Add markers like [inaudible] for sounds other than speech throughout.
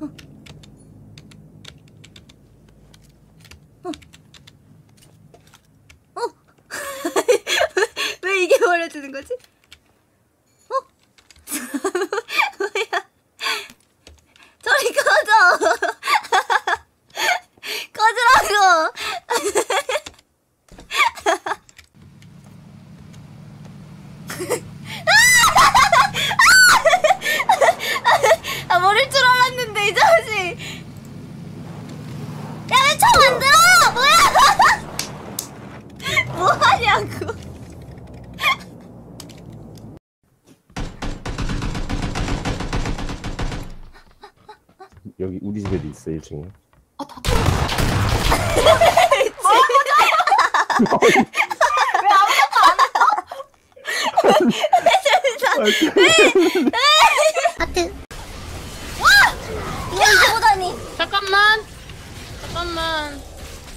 [laughs] 왜 이게 버려지는 거지? 어? 뭐야? 저리 꺼져! 꺼지라고! 아, 모를 줄 알았는데, 이 자식! 야, 왜 총 안 들어! 뭐야! 뭐 하냐고! 여기 우리 집에도 있어 1층에 하트. 와! 이거 이제 보다니. 잠깐만. 잠깐만.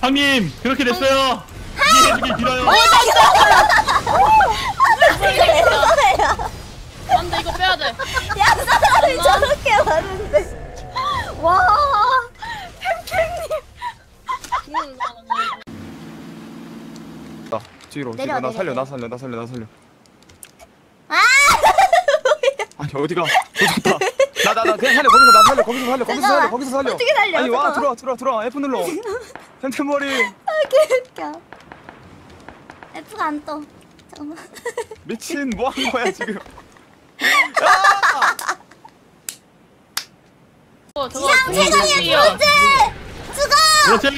형님 그렇게 됐어요 이해해주기 빌어요 이거예요. 안돼 이거 빼야 돼. 야, 사람이 저렇게 많은데. 와. 팬팬님. 음, 나 뒤로 내려, 나 내려, 살려 내려. 나 살려 나 살려 나 살려 아! [laughs] 아니 어디가 조졌다 나나나 그냥 살려 거기서 나 살려 거기서 살려 거기서 잠깐만. 살려 거기서 살려 어떻게 살려? 아니 와 잠깐만. 들어와 들어와 들어와 F 눌러 [laughs] 템템 머리 웃겨. F가 안 떠. 잠깐만. 미친 뭐 하는 거야 지금 저 [laughs] 세상에 드디어. 브론즈! 죽어! 그렇지 아,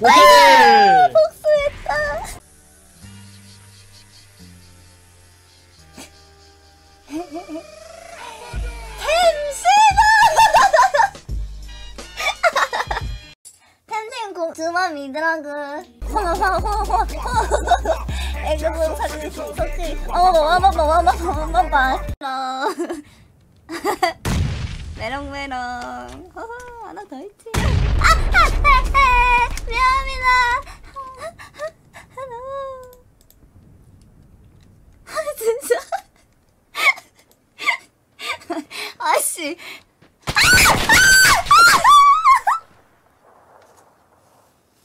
오케이 복수했다. 템시다! 템템 공 두만 미드라그 호호호호호 애교공 사진 속지 어머머 어머머 어머머 어머머 메롱메롱 허허 하나 더 있지 아! 아! 아! 미안합니다 아 진짜 [laughs] 아씨